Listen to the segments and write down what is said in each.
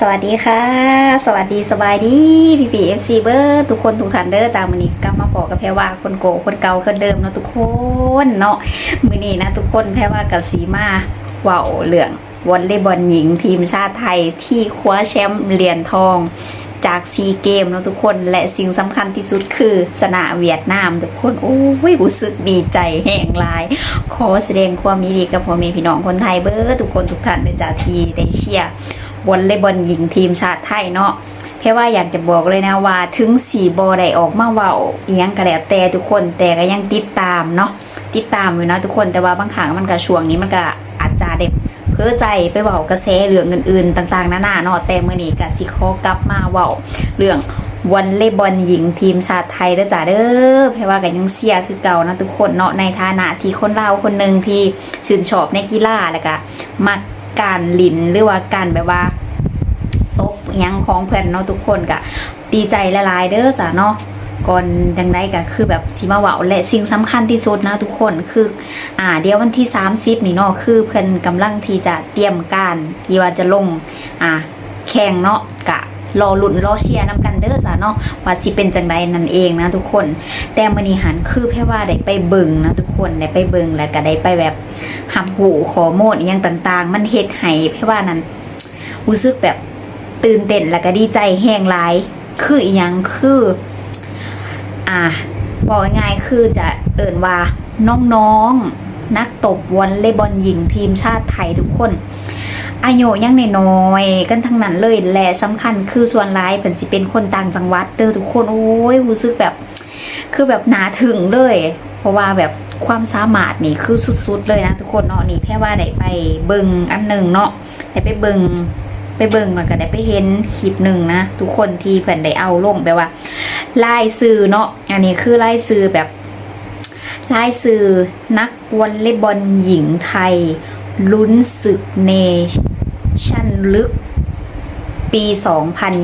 สวัสดีค่ะ สวัสดีสบายดีพี่พีเอฟซีเบอร์ทุกคนทุกท่านเด้อจ้ามือนี้กลับมาบอกกับแพรว่าคนโกคนเก่าคนเดิมเนาะทุกคนเนาะมือนี้นะทุกคนแพรว่ากับสีมาว่าวเหลืองวอลเลย์บอลหญิงทีมชาติไทยที่คว้าแชมป์เหรียญทองจากซีเกมเนาะทุกคนและสิ่งสำคัญที่สุดคือชนะเวียดนามทุกคนโอ้ยรู้สึกดีใจแห่งลาย ขอแสดงความยินดีกับพ่อแม่พี่น้องคนไทยเบอร์ทุกคนทุกท่านเลยจ้าที่ได้เชียร์ วอลเลย์บอลหญิงทีมชาติไทยเนาะเพราะว่าอยากจะบอกเลยนะว่าถึงสี่บอได้ออกมาเว่าอิหยังก็แล้วแต่ทุกคนแต่ก็ยังติดตามเนาะติดตามอยู่นะทุกคนแต่ว่าบางครั้งมันก็ช่วงนี้มันก็อาจจะเด็เพ้อใจไปเว้ากระแสเรื่องอื่นๆต่างๆนานาเนาะแต่เมื้อนี้ก็สิขอกลับมาเว้าเรื่องวอลเลย์บอลหญิงทีมชาติไทยเด้อจ้าเด้อเพราะว่าก็ยังเชียคือเก่านะทุกคนเนาะในฐานะที่คนลาคนหนึ่งที่ชื่นชอบในกีฬาแล้วก็มัก การลินหรือว่าการแบบว่าตบยังของเพื่อนเนาะทุกคนกะดีใจละลายเด้อจ้ะเนาะก่อนดังไดก็คือแบบสิมาเว้าและสิ่งสำคัญที่สุดนะทุกคนคือ อ่า เดี๋ยววันที่ 30 นี่เนาะคือเพิ่นกำลังที่จะเตรียมการที่ว่าจะลง อ่า แข่งเนาะกะ รอลุ้นรอเชียร์นำกันเด้อจ้ะเนาะว่าสิเป็นจังใดนั่นเองนะทุกคน แต่มื้อนี้หันคือแพ่ว่าได้ไปเบิ่งนะทุกคนได้ไปเบิ่งแล้วก็ได้ไปแบบหำหูขอโมดอหยังต่าง ๆ มันเฮ็ดให้แพ่ว่านั้นรู้สึกแบบตื่นเต้นแล้วก็ดีใจแห้งหลาย คืออีหยังคือ อ่าบอกง่ายๆคือจะเอิ่นว่าน้องๆนักตบวอลเลย์บอลหญิงทีมชาติไทยทุกคน อายุยังนน้อยกันทั้งนั้นเลยและสำคัญคือส่วนร้ายเป็นสิเป็นคนต่างจังหวัดเด้อทุกคนโอ้ยรู้สึกแบบ คือแบบหนาถึงเลย เพราะว่าแบบความสามารถนี่คือสุดๆเลยนะทุกคนเนาะนี่แค่ว่าได้ไปเบิงอันหนึ่งเนาะได้ไปเบิงไปเบิ่งมันก็ได้ไปเห็นคลิปหนึ่งนะ ทุกคนที่เพิ่นได้เอาลงแบบว่าไล่ซื้อเนาะอันนี้คือไล่ซื้อแบบไล่ซื้อนักวอลเลย์บอลหญิงไทยลุ้นศึกเน ชั่นลึกปี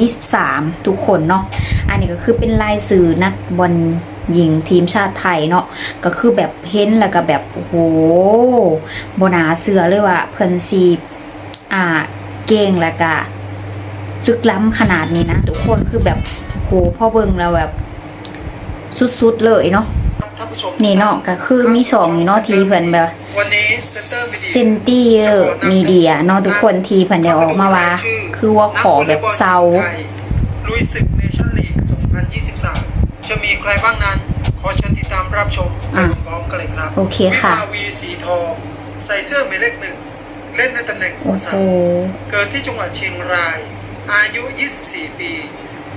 2023 ทุกคนเนาะ อันนี้ก็คือเป็นลายสื่อนักบอลหญิงทีมชาติไทยเนาะ ก็คือแบบเห็นแล้วก็แบบโอ้โหบนาเสือเลยว่าเพิ่นซีอ่าเก่งแล้วก็ลึกล้ำขนาดนี้นะ ทุกคนคือแบบโหพ่อเบิงแล้วแบบสุดๆเลยเนาะ นผู้ชมนี่เนาะก็คือมีสองนี่เนาะทีเพิ่นแบบวันนี้เซ็นเตอร์มีเดียเซนตี้มีเดียเนาะทุกคนทีเพิ่นได้ออกมาว่า คือว่าขอแบบเซาลุยศึกเนชั่นลีก 2023 จะมีใครบ้างนั้น ขอเชิญติดตามรับชมไปอะพร้อมๆกันเลยครับ โอเคค่ะวิภาวีสีทองใส่เสื้อหมายเลขหนึ่ง เล่นในตำแหน่งหัโอ้วโหสามเกิดที่จังหวัดเชียงราย อายุ 24 ปี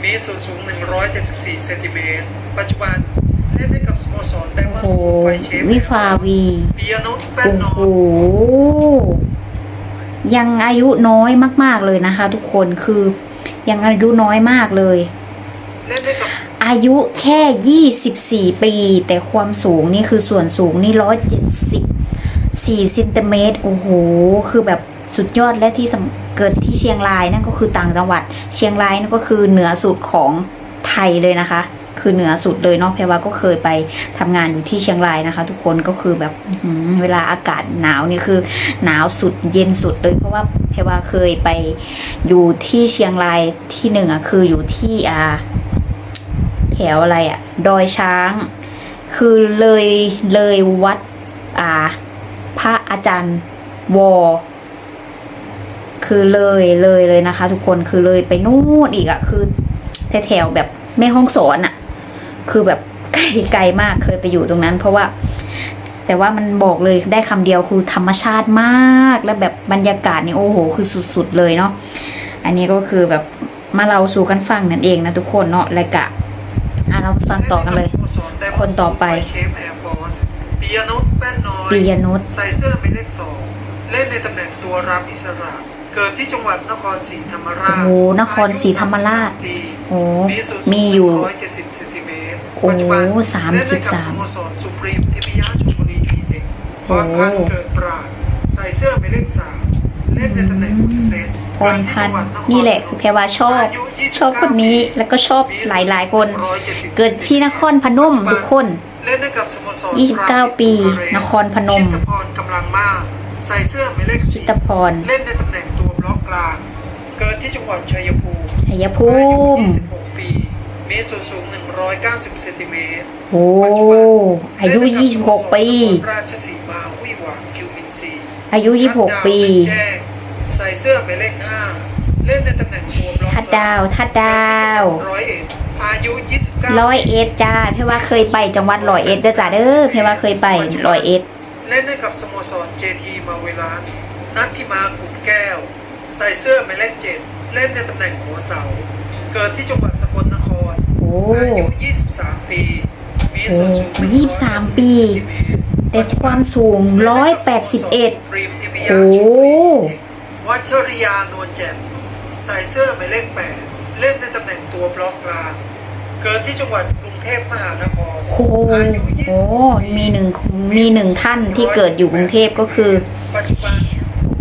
มีส่วนสูง 174 เซนติเมตร ปัจจุบัน เล่นให้กับสโมสรไดมอนโอ้โหวิภาวีปิยนุชแป้นโอ้นอโหยังอายุน้อยมาก ๆเลยนะคะ ทุกคนคือยังอายุน้อยมากเลย เล่นให้กับอายุแค่ 24 ปี แต่ความสูงนี่คือส่วนสูงนี่174เซนติเมตรโอ้โห คือแบบสุดยอดและที่เกิดที่เชียงรายนั่นก็คือต่างจังหวัด เชียงรายนั่นก็คือเหนือสุดของไทยเลยนะคะ คือเหนือสุดเลยเนาะเพรวาก็เคยไปทำงานอยู่ที่เชียงรายนะคะ ทุกคนก็คือแบบเวลาอากาศหนาวนี่คือหนาวสุดเย็นสุดเลยเพราะว่าเพรวาเคยไปอยู่ที่เชียงรายที่หนึ่งอะคืออยู่ที่อ่าแถวอะไรอะ่ะ ดอยช้าง คือเลยเลยวัดอ่าพระอาจารย์วอคือเลยเลยเลยนะคะ ทุกคนคือเลยไปนู่นอีกอะ่ะคือแถวแบบแม่ห้องสอนอะ่ะ คือแบบไกลไกลมากเคยไปอยู่ตรงนั้น เพราะว่า แต่ว่ามันบอกเลยได้คำเดียวคือธรรมชาติมากแล้วแบบบรรยากาศนี่โอ้โห คือสุดๆเลยเนาะอันนี้ก็คือแบบมาเราสู่กันฟังนั่นเองนะทุกคนเนาะและกะอะเราฟังต่อกันเลย คนต่อไปเชฟแอร์ฟอร์สปิยนุชแป้นน้อยปิยนุชใส่เสื้อหมายเลขสองเล่นในตำแหน่งตัวรับอิสระเกิดที่จังหวัดนครศรีธรรมราชโอ้โหนครศรีธรรมราชอายุ33ปีโอ้มีส่วนสูงมีอยู่ 170เซนติเมตรโอ้ปัจจุบันสามเล่นสิให้บกับสามสโมสรสุพรีมทิพยาชลบุรีอีเทคพรพันธ์เกิดปราดใส่เสื้อหมายเลขสามเล่นในตำแหน่งพุทธเซนพรพันธ์นี่แหละคือแพรว่าชอบ ชอบคนนี้แล้วก็ชอบหลายๆคน เกิดที่นครพนมทุกคนเล่นให้กับสโมสร29 ปี นครพนมชิตพรกำลังมากใส่เสื้อหมายเลขชิสี่ตพรเล่นในตำแหน่งตัวบล็อกกลาง เกิดที่จังหวัดชัยภูมิชัยภูอายุมิ26ปีมีส่วนสูง 190เซนติเมตรโอ้อายุ 26 ปี ราชสีมาวิหวานคิวมินซีอายุ 26 ปีทัดดาวเป็นแจ้งใส่เสื้อหมายเลข5เล่นในตำแหน่งตัวบล็อกทัดดาวทัดดาวร้อยเอ็ดอายุ 29ร้อยเอ็ดจ้าเพราะว่าเคยไปจังหวัดร้อยเอ็ดเด้อจ้าเด้อเพราะว่าเคยไปร้อยเอ็ดเล่นให้กับสโมสรเจทีมาเวลัสนัทธิมากุ่มแก้ว ใส่เสื้อหมายเลขเจ็ดเล่นในตำแหน่งหัวเสา เกิดที่จังหวัดสกลนครโอ้อายุ 23 ปีมีส่วนสูงโอ้23ปี แต่ความสูง181โอ้วัชริยานวลแจ่มใส่เสื้อหมายเลขแปดเล่นในตำแหน่งตัวบล็อกกลางเกิดที่จังหวัดกรุงเทพมหานครโหโอ้มีหนึ่งมีหนึ่งท่านที่เกิดอยู่กรุงเทพก็คือ ปัจจุบัน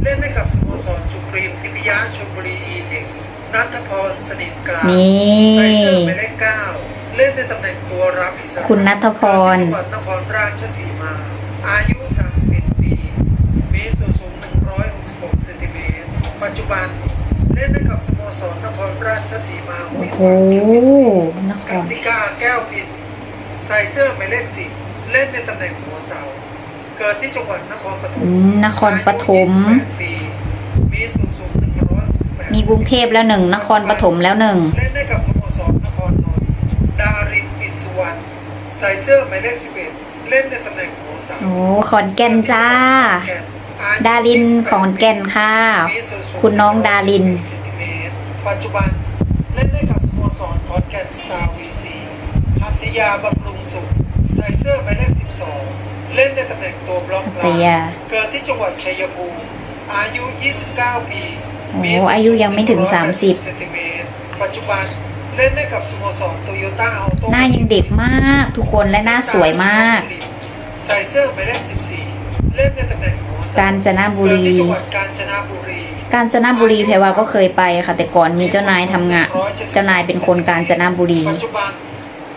เล่นให้กับสโมสรสุพรีมทิพยาชลบุรีอีเทค นัทพรสนิทกลางนี่ใส่เสื้อหมายเลขเก้าเล่นในตำแหน่งตัวรับอิสระคุณณัฐพรเกิดที่จังหวัดนครราชสีมา อายุ 31 ปีมีส่วนสูง 166เซนติเมตรปัจจุบันเล่นให้กับสโมสรนครราชสีมาโอ้วิโหวาคิวมินซีนคกัรติกาแก้วพินใส่เสื้อหมายเลขสิบเล่นในตำแหน่งหัวเสาเกิดที่จังหวัดนครปฐมอืมนครปฐมอายุ28ปีมีสูงสูง168 มีกรุงเทพแล้วหนึ่งนครปฐมแล้วหนึ่งเล่นให้กับสโมสรนครนนท์ดารินปิสุวรรณใส่เสื้อหมายเลข11เล่นในตำแหน่งหัวเสาโอ้ขอนแก่นจ้า ดารินของแก่นค่ะมีสูงสูงคุณน้องดาริน174เซนติเมตรปัจจุบันเล่นให้กับสโมสรขอนแก่นสตาร์วีซีหัตยาบำรุงสุขใส่เสื้อหมายเลข12เล่นในตำแหน่งตัวบล็อกกลางหัตยาเกิดที่จังหวัดชัยภูมิอายุ 29 ปี โอ้มีสูงอายุยังไม่ถึง180 30เซนติเมตรปัจจุบันเล่นให้กับสโมสรโตโยต้าออโต้หน้ายังเด็กมากทุกคนและหน้าสวยมากใส่เสื้อหมายเลข14 เล่นในตำแหน่งหัวเสกาญจนบุรีเกิดที่จังหวัดกาญจนบุรีกาญจนบุรีแพรว่าก็เคยไปค่ะ แต่ก่อนมีเจ้านายทำงาน เจ้านายเป็นคนกาญจนบุรีปัจจุบัน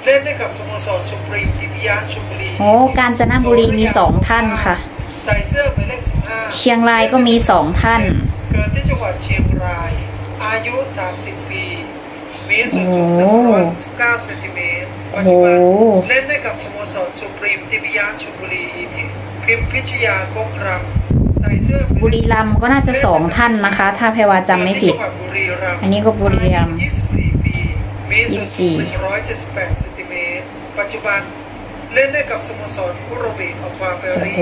เล่นให้กับสโมสรสุพรีมทิพยาชลบุรีโอ้กาญจนบุรีมีสองท่านค่ะ ใส่เสื้อหมายเลข15เชียงรายก็มีสองท่านเกิดที่จังหวัดเชียงราย อายุ 30 ปี มีส่วนสูงโอ้119เซนติเมตร ปัจจุบันโอ้เล่นให้กับสโมสรสุพรีมทิพยาชลบุรีพิมพิชยากกรำใส่เสื้อหมายเลขบุรีรัมย์ก็น่าจะสองท่านนะคะ ถ้าแพรว่าจำไม่ผิดเกิที่จังหวัดบุรีรัมย์อันนี้ก็บุรีรัมย์อายุ24 ปี มีส่วนสูง24 178เซนติเมตร ปัจจุบันเล่นให้กับสโมสรคุโรเบะอควาเฟรีโอ้โห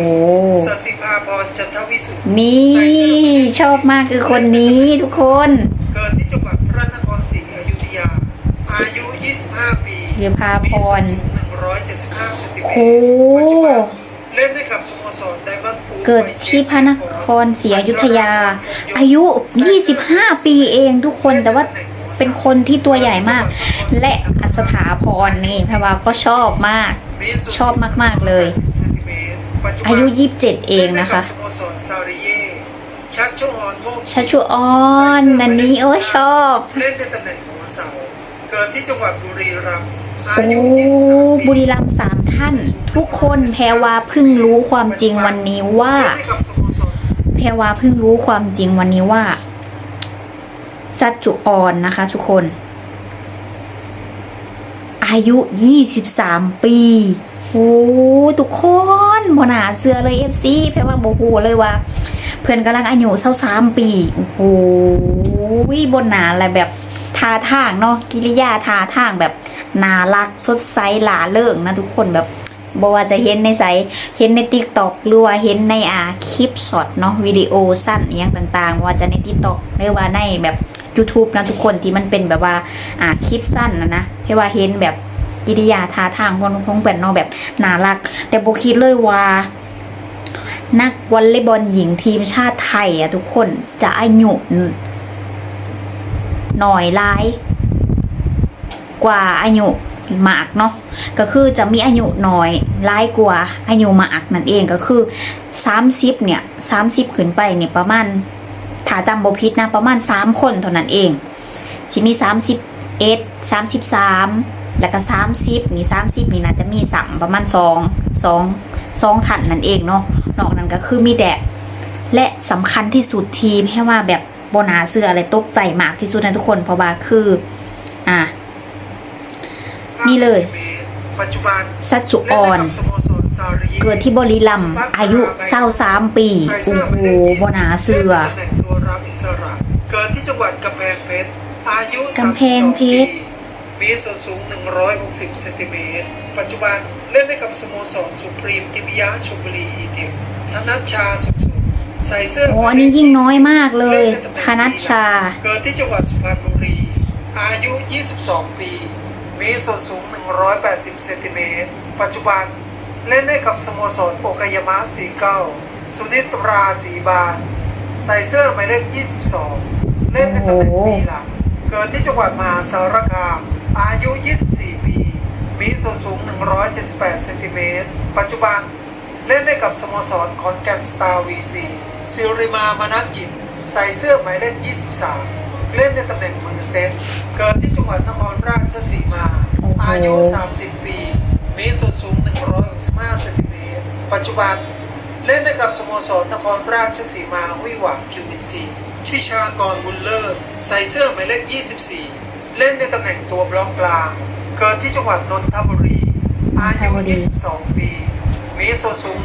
สสิภาพรจันทวิสุทธิ์นี่ ชอบมากคือคนนี้ทุกคน เกิดที่จังหวัดพระนครศรีอยุธยา อายุ 25 ปีเรือพาพรมีส่วนสูง175เซนติเมตรโอ้ปัจจุบันเล่นให้กับสโมสรไดมอนด์ฟูดเกิดที่พระนครศรีอยุธยา อายุ 25 ปีเองทุกคนแต่ว่าเป็นคนที่ตัวใหญ่มาก และอัศถาพรนี่แพรว่าก็ชอบมาก ชอบมากๆเลย อายุ 27 เองนะคะสโมสรซาริเย่ ชัชชุออนโมกชัชชุออนนันนี้โอ้ชอบ เล่นในตำแหน่งหัวเสาเกิดที่จังหวัดบุรีรัมย์อาโอ้ยุ23ปีบุรีรัมย์สามท่าน ทุกคนแพรว่าเพิ่งรู้ความจริงวันนี้ว่าเล่นให้กับสโมสรแพรวาเพิ่งรู้ความจริงวันนี้ว่าจัดจุออนนะคะ ทุกคน อายุ23ปีโอ้ทุกคนบนาเสือเลย FC แพรว่าโบหูเลยว่า เพื่อนกำลังอายุเศร้าสามปีโอ้โหบนหนาอะไรแบบท่าทางเนาะกิริยาท่าทางแบบน่ารักสดใสหลาเลิงนะทุกคนแบบบว่าจะเห็นในไสเห็นในติ๊กต็อกหรือว่าเห็นในอ่าคลิปช็อตเนาะวิดีโอสั้นอย่างต่างๆ ว่าจะในติ๊กต็อกหรือว่าในแบบ YouTube นะทุกคนที่มันเป็นแบบว่าอ่าคลิปสั้นนะนะให้ว่าเห็นแบบกิริยาท่าทางคนคงเป็นเนาะแบบน่ารัก แต่โบคิดเลยว่า นักวอลเลย์บอลหญิงทีมชาติไทยอะทุกคนจะอายุหน่อยร้ายกว่าอายุหมากเนาะก็คือจะมีอายุน้อยร้ายกว่าอายุหมากนั่นเองก็คือสามสิบเนี่ยสามสิบขึ้นไปเนี่ยประมาณถ้าจำบพิษนะประมาณสามคนเท่านั้นเองสิมีสามสิบเอ็ดสามสิบสาม แล้วก็สามสิบนี่สามสิบนี่นะจะมีสัมประมาณสองสองสองถันนั่นเองเนาะนอกนั้นก็คือมีแดดและสำคัญที่สุดทีมให้ว่าแบบโบนาเสื้ออะไรตกใจมากที่สุดนะทุกคนเพราะว่าคือ อ่า นี่เลยปัจจุบันสัจจุออนเล่นให้กับสโมสรซารีเกิดที่บริลัมย์อายุเศร้าสามปีใส่โอ้เสื้อหโหมายเลขโบนาเสื้อล่นในตำแหน่งตัวรับอิสระเกิดที่จังหวัดกำแพงเพชรอายุกำแพงเพชร32ปี มีส่วนสูง 160 เซนติเมตร ปัจจุบันเล่นให้กับสโมสรสุพรีมทิบิยะชลบุรีอีกิมธนัชชาสุขสุขใส่เสื้อโอ้หมายเลขอันนี้ยิ่งน้อยมากเลยนในตำแหน่งธนัชชา เกิดที่จังหวัดสุพรรณบุรี อายุ 22 ปี มีส่วนสูง 180 เซนติเมตร ปัจจุบันเล่นให้กับสโมสรโอกายามะสีเก้าสุนิตราสีบาน ใส่เสื้อหมายเลข 22 เล่นในตำแหน่งปีหลัง เกิดที่จังหวัดมหาสารคาม อายุ 24 ปี มีส่วนสูง 178 เซนติเมตร ปัจจุบันเล่นได้กับสโมสรคอนแกนสตาร์วีซีซิริมามานักกินใส่เสื้อหมายเลข 23 เล่นในตำแหน่งมือเซตเกิดที่จังหวัดนครราชสีมาโอ้โหอายุ 30 ปี มีส่วนสูง 165 เซนติเมตร ปัจจุบันเล่นได้กับสโมสรนครราชสีมาห้วยหวางคิวบินซีชิชากรบุญเลิศใส่เสื้อหมายเลข 24 เล่นในตำแหน่งตัวบล็อกกลาง เกิดที่จังหวัดนนทบุรี อายุ 22 ปี มีส่วนสูง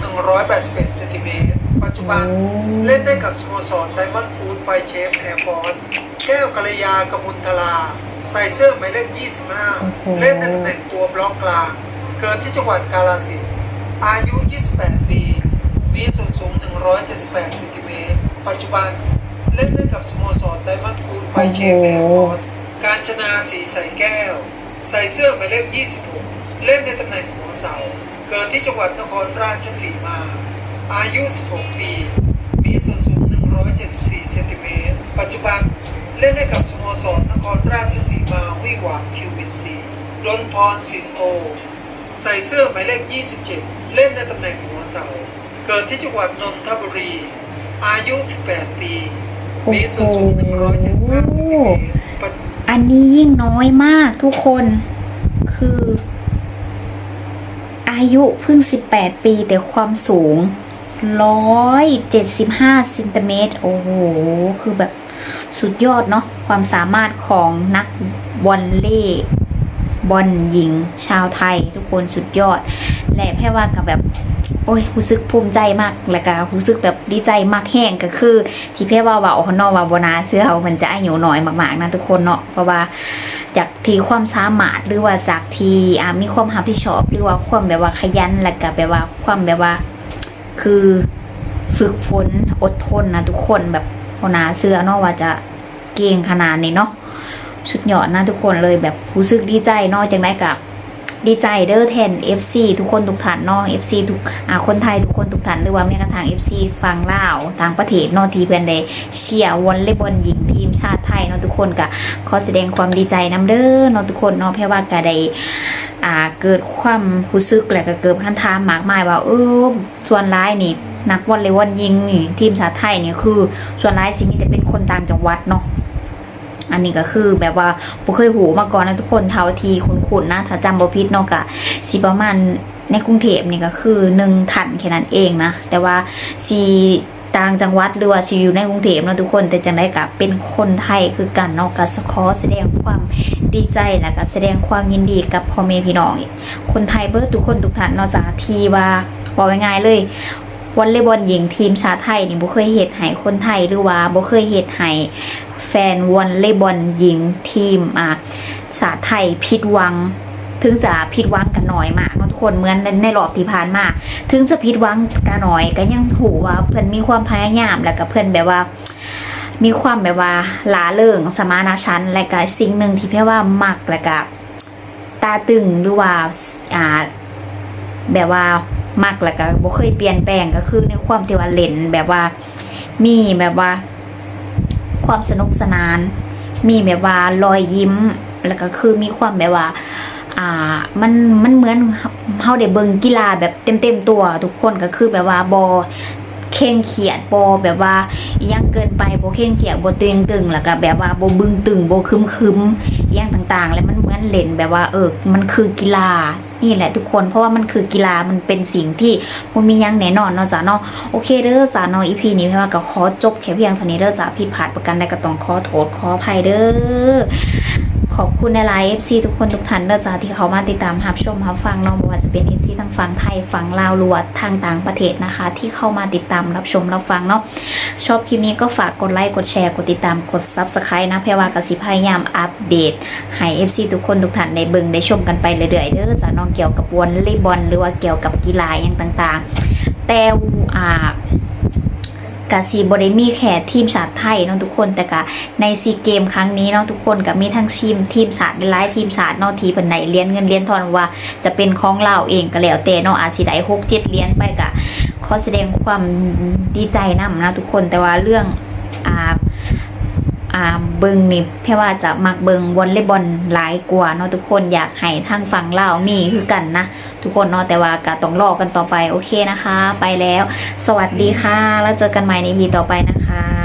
181เซนติเมตร ปัจจุบันโอ้เล่นได้กับสโมสรไดมอนด์ฟูดไฟเชฟแอร์ฟอร์ส แก้วกัลยากมุลทลา ใส่เสื้อหมายเลขโอ้โห25 เล่นในตำแหน่งตัวบล็อกกลาง เกิดที่จังหวัดกาฬสินธุ์ อายุ 28 ปี มีส่วนสูง 178เซนติเมตร ปัจจุบันเล่นได้กับสโมสรไดมอนด์ฟูดไฟเชฟแอร์ฟอร์ส การชนาสีใสแก้ว ใส่เสื้อหมายเลข 26 เล่นในตำแหน่งหัวเสา เกิดที่จังหวัดนครราชสีมา อายุ 16 ปี มีส่วนสูง 174 เซนติเมตร ปัจจุบันเล่นให้กับสโมสรนครราชสีมาวยหวางคิวบินซีดนพรสินโอ ใส่เสื้อหมายเลข 27 เล่นในตำแหน่งหัวเสา เกิดที่จังหวัดนนทบุรี อายุ 18 ปี มีส่วนสูง 175 เซนติเมตร อันนี้ยิ่งน้อยมากทุกคน คือ อายุเพิ่ง 18 ปีแต่ความสูง 175เซนติเมตรโอ้โห คือแบบสุดยอดเนาะความสามารถของนักบอลเล่บอลหญิงชาวไทยทุกคนสุดยอด และแพ่ว่ากับแบบโโอ้ยรู้สึกภูมิใจมากแล้วก็รู้สึกแบบดีใจมากแห้งก็คือ ที่แพ่ว่าว่าอ้เนอว่าบนาเสื้อเขามันจะอายุน้อยมากๆนะทุกคนเนาะเพราะว่าจากที่ความสามารถหรือว่าจากที่อ่ามีความรับผิดชอบ หรือว่าความแบบว่าขยันแล้วก็แบบว่าความแบบว่า คือฝึกฝนอดทนนะทุกคนแบบโหนาเสื้อเนาะว่าจะเก่งขนาดนี้เนาะสุดยอดนะทุกคนเลยแบบรู้สึกดีใจเนาะจังได้กับ ดีใจเด้อแทน FC ทุกคนทุกท่านเนาะ FC ทุกอ่าคนไทยทุกคนทุกท่านหรือว่าแม้กระทั่ง FC ฟังลาวต่างประเทศนาะที่เพื่อนได้เชียร์วอลเลย์บอลหญิงทีมชาติไทยเนาะทุกคนก็ขอแสดงความดีใจนํเด้อเนาะทุกคนเนาะเพราะว่าก็ได้อ่าเกิดความรู้สึกและก็เกิดคันทามมากมายว่าเออส่วนร้ายนี่นักวอลเลย์บอลหญิงนี่ทีมชาติไทยนี่คือ ส่วนร้ายสิมีแต่เป็นคนต่างจังหวัดเนาะ อันนี้ก็คือแบบว่าบ่เคยหูมาก่อนนะทุกคนเท่าทีคุ้นๆนะถ้าจำบ่ผิดเนาะก็สิประมาณในกรุงเทพนี่ก็คือหนึ่งทันแค่นั้นเองนะ แต่ว่าสีต่างจังหวัดหรือว่าสิอยู่ในกรุงเทพนะทุกคนแต่จังได้กับเป็นคนไทยคือกันเนาะก็สขอแสดงความดีใจและก็แสดงความยินดีกับพ่อแม่พี่น้องคนไทยเบิดทุกคนทุกท่านนาะจากทีว่าบอกง่ายๆเลยวอลเลย์บอลหญิงทีมชาติไทยนี่บ่เคยเฮ็ดให้คนไทยหรือว่าบ่เคยเฮ็ดให้แฟนวอลเลย์บอลหญิงทีมอ่าชาไทยผิดวัง ถึงจะผิดวังกันหน่อยมากเนาะทุกคนเหมือนในรอบที่ผ่านมา ถึงจะผิดวังกันหน่อย ก็ยังหูว่าเพิ่อนมีความพยายามแล้วก็เพิ่อนแบบว่ามีความแบบว่าหลาเริงสมานาชันและก็สิ่งหนึ่งที่เพี่ว่ามักและก็ตาตึงหรือว่าอ่าแบบว่ามักแล้วก็บ่เคยเปลี่ยนแปลงก็คือในความที่ว่าเล่นแบบว่า มีแบบว่า ความสนุกสนาน มีแบบว่ารอยยิ้ม แล้วก็คือมีความแบบว่า อ่า มัน มันเหมือนเฮาได้เบิ่งกีฬาแบบเต็มๆตัว ทุกคนก็คือแบบว่าบอ เข่งเขียดบ่แบบว่ายังเกินไปบ่เข่งเขียดโบ่ตึงตึงแล้วก็แบบว่าบ่บึงตึงบ่คึมคึมๆอิหยังต่างๆ แล้วมันเหมือนเล่นแบบว่าเออมันคือกีฬานี่แหละทุกคนเพราะว่ามันคือกีฬามันเป็นสิ่งที่บ่มียังแน่นอนเนาะจ้ะเนาะโอเคเด้อจ้ะเนาะ EP นี้พี่ว่าก็ขอจบแค่เพียงเท่านี้เด้อจ้ะผิดพลาดประกันใดก็ต้องขอโทษขออภัยเด้อ ขอบคุณในไลน์ FC ทุกคนทุกท่านเด้อจ้าที่เขามาติดตามรับชมรับฟังเนาะไม่ว่าจะเป็น FC ทั้งฝั่งไทยฝั่งลาวหรือว่าทางต่างประเทศนะคะ ที่เข้ามาติดตามรับชมรับฟังเนาะชอบคลิปนี้ก็ฝากกดไลค์กดแชร์กดติดตามกด Subscribe นะเพรว่ากสิพยายามอัปเดตให้ FC ทุกคนทุกท่านได้เบิงได้ชมกันไปเรื่อยๆเด้อจ้าเน้องเกี่ยวกับวอลเลย์บอลหรือว่าเกี่ยวกับกีฬาอย่างต่าง ๆ แต่อ่า กะสีบริมีแค่ทีมชาติไทยเนาะทุกคนแต่กะในซีเกมครั้งนี้เนาะทุกคนกับมีทั้งชีมทีมชาติหลายทีมชาติเนาะทีเป็นไหนเลี้ยนเงินเลี้ยนทอนว่า จะเป็นของเราเองก็แล้วแต่เนาะอาจสิได้หกเจ็ดเลี้ยงไปกะขอแสดงความดีใจนํนะทุกคนแต่ว่าเรื่องอ่า อ่าเบิงนี่แพ่ว่าจะมักเบิงวอลเลย์บอลหลายกว่าเนาะทุกคนอยากให้ทางฝั่งลาวมีคือกันนะ ทุกคนเนาะแต่ว่าก็ต้องรอกันต่อไปโอเคนะคะ ไปแล้ว สวัสดีค่ะ แล้วเจอกันใหม่ในพีต่อไปนะคะ